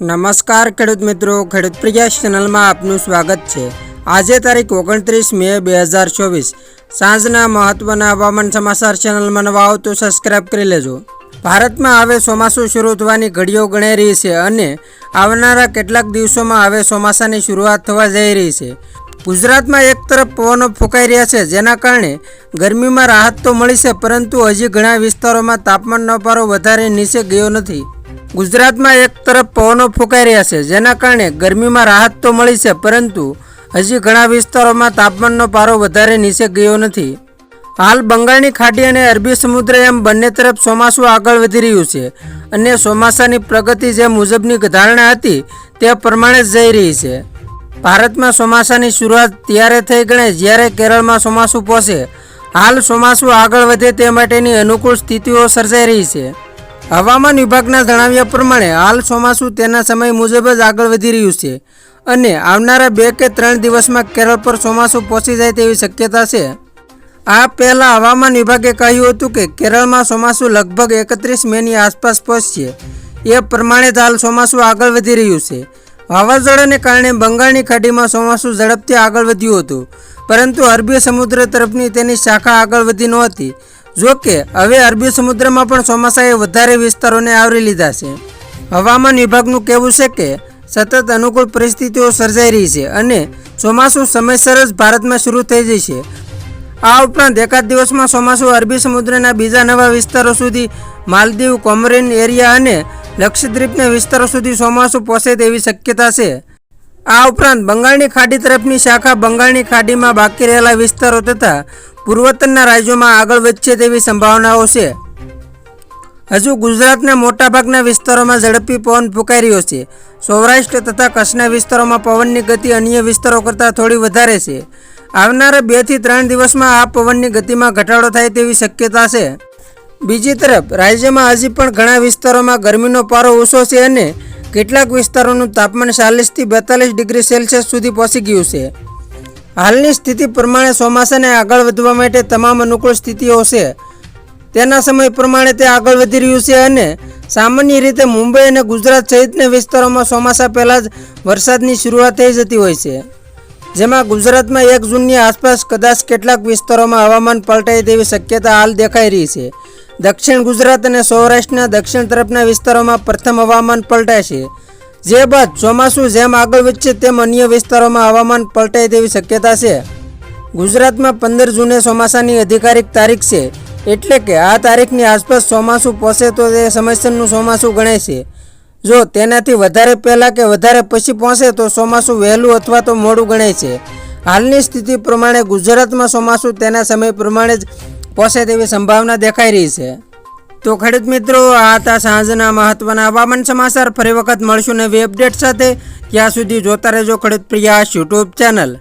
નમસ્કાર, ખેડૂત મિત્રો. ખેડૂત પ્રયાસ ચેનલમાં આપનું સ્વાગત છે. આજે તારીખ ઓગણત્રીસ મે બે હજાર ચોવીસ. સાંજના મહત્વના હવામાન સમાચાર ચેનલમાં નવા આવો તો સબસ્ક્રાઇબ કરી લેજો. ભારતમાં હવે ચોમાસું શરૂ થવાની ઘડીઓ ગણાઈ રહી છે અને આવનારા કેટલાક દિવસોમાં હવે ચોમાસાની શરૂઆત થવા જઈ રહી છે. ગુજરાતમાં એક તરફ પવનો ફૂંકાઈ રહ્યા છે, જેના કારણે ગરમીમાં રાહત તો મળી છે, પરંતુ હજી ઘણા વિસ્તારોમાં તાપમાનનો પારો વધારે નીચે ગયો નથી. ગુજરાતમાં એક તરફ પવનો ફૂંકાઈ રહ્યા છે, જેના કારણે ગરમીમાં રાહત તો મળી છે, પરંતુ હજી ઘણા વિસ્તારોમાં તાપમાનનો પારો વધારે નીચે ગયો નથી. હાલ બંગાળની ખાડી અને અરબી સમુદ્ર એમ બંને તરફ ચોમાસું આગળ વધી રહ્યું છે અને ચોમાસાની પ્રગતિ જે મુજબની ધારણા હતી તે પ્રમાણે જ જઈ રહી છે. ભારતમાં ચોમાસાની શરૂઆત ત્યારે થઈ ગણાય જ્યારે કેરળમાં ચોમાસું પહોંચે. હાલ ચોમાસું આગળ વધે તે માટેની અનુકૂળ સ્થિતિઓ સર્જાઈ રહી છે. હવામાન વિભાગના જણાવ્યા પ્રમાણે હાલ ચોમાસું તેના સમય મુજબ જ આગળ વધી રહ્યું છે અને આવનારા બે કે ત્રણ દિવસમાં કેરળ પર ચોમાસું પહોંચી જાય તેવી શક્યતા છે. આ પહેલાં હવામાન વિભાગે કહ્યું હતું કે કેરળમાં ચોમાસું લગભગ એકત્રીસ મેની આસપાસ પહોંચશે. એ પ્રમાણે જ હાલ ચોમાસું આગળ વધી રહ્યું છે. વાવાઝોડાને કારણે બંગાળની ખાડીમાં ચોમાસું ઝડપથી આગળ વધ્યું હતું, પરંતુ અરબી સમુદ્ર તરફની તેની શાખા આગળ વધી નહોતી. જો કે હવે અરબી સમુદ્રમાં પણ ચોમાસાએ વધારે વિસ્તારોને આવરી લીધા છે. હવામાન વિભાગનું કહેવું છે કે, સતત અનુકૂળ પરિસ્થિતિઓ સર્જાઈ રહી છે અને ચોમાસું સમયસર જ ભારતમાં શરૂ થઈ જશે આ ઉપરાંત એકાદ દિવસમાં ચોમાસું અરબી સમુદ્રના બીજા નવા વિસ્તારો સુધી માલદીવ, કોમરીન એરિયા અને લક્ષદ્વીપના વિસ્તારો સુધી ચોમાસું પહોંચે તેવી શક્યતા છે. આ ઉપરાંત બંગાળની ખાડી તરફની શાખા બંગાળની ખાડીમાં બાકી રહેલા વિસ્તારો તથા પૂર્વોત્તરના રાજ્યોમાં આગળ વધશે તેવી સંભાવનાઓ છે. હજુ ગુજરાતના મોટાભાગના વિસ્તારોમાં ઝડપી પવન ફૂંકાઈ રહ્યો છે. સૌરાષ્ટ્ર તથા કચ્છના વિસ્તારોમાં પવનની ગતિ અન્ય વિસ્તારો કરતાં થોડી વધારે છે. આવનારા બેથી ત્રણ દિવસમાં આ પવનની ગતિમાં ઘટાડો થાય તેવી શક્યતા છે. બીજી તરફ રાજ્યમાં હજી પણ ઘણા વિસ્તારોમાં ગરમીનો પારો ઓછો છે અને કેટલાક વિસ્તારોનું તાપમાન ચાલીસથી બેતાલીસ ડિગ્રી સેલ્સિયસ સુધી પહોંચી ગયું છે. હાલની સ્થિતિ પ્રમાણે ચોમાસાને આગળ વધવા માટે તમામ અનુકૂળ સ્થિતિઓ છે. તેના સમય પ્રમાણે તે આગળ વધી રહ્યું છે અને સામાન્ય રીતે મુંબઈ અને ગુજરાત સહિતના વિસ્તારોમાં ચોમાસા પહેલાં જ વરસાદની શરૂઆત થઈ જતી હોય છે. જેમાં ગુજરાતમાં એક જૂનની આસપાસ કદાચ કેટલાક વિસ્તારોમાં હવામાન પલટાય તેવી શક્યતા હાલ દેખાઈ રહી છે. દક્ષિણ ગુજરાત અને સૌરાષ્ટ્રના દક્ષિણ તરફના વિસ્તારોમાં પ્રથમ હવામાન પલટાશે જે બાદ ચોમાસું જેમ આગળ વધશે તેમ અન્ય વિસ્તારોમાં હવામાન પલટાય તેવી શક્યતા છે. ગુજરાતમાં પંદર જૂને ચોમાસાની અધિકારિક તારીખ છે, એટલે કે આ તારીખની આસપાસ ચોમાસું પહોંચે તો તે સમયસરનું ચોમાસું ગણાય છે. જો તેનાથી વધારે પહેલાં કે વધારે પછી પહોંચે તો ચોમાસું વહેલું અથવા તો મોડું ગણાય છે. હાલની સ્થિતિ પ્રમાણે ગુજરાતમાં ચોમાસું તેના સમય પ્રમાણે જ પહોંચે તેવી સંભાવના દેખાઈ રહી છે. તો ખેડૂત મિત્રો, આ હતા સાંજના મહત્વના હવામાન સમાચાર. ફરી વખત મળશું નવી અપડેટ સાથે. ત્યાં સુધી જોતા રહેજો ખેડૂત પ્રિયા યુટ્યુબ ચેનલ